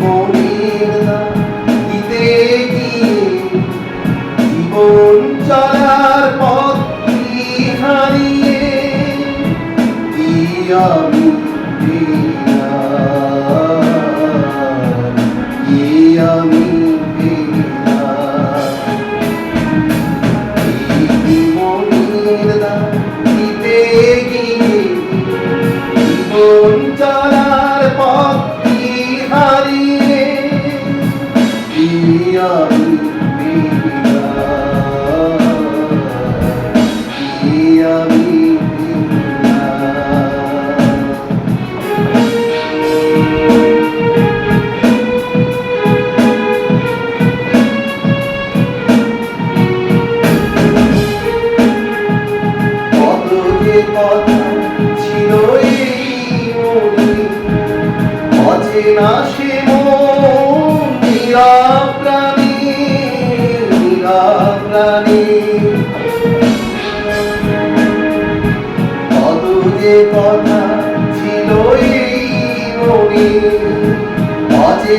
মনের দিতে গিয়ে জীবন চলার পথ হারিয়ে? নাশিম মীরা প্রাণী মীরা প্রাণী। অদূরে কথা ছিল এই মনে। অজে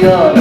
Yeah.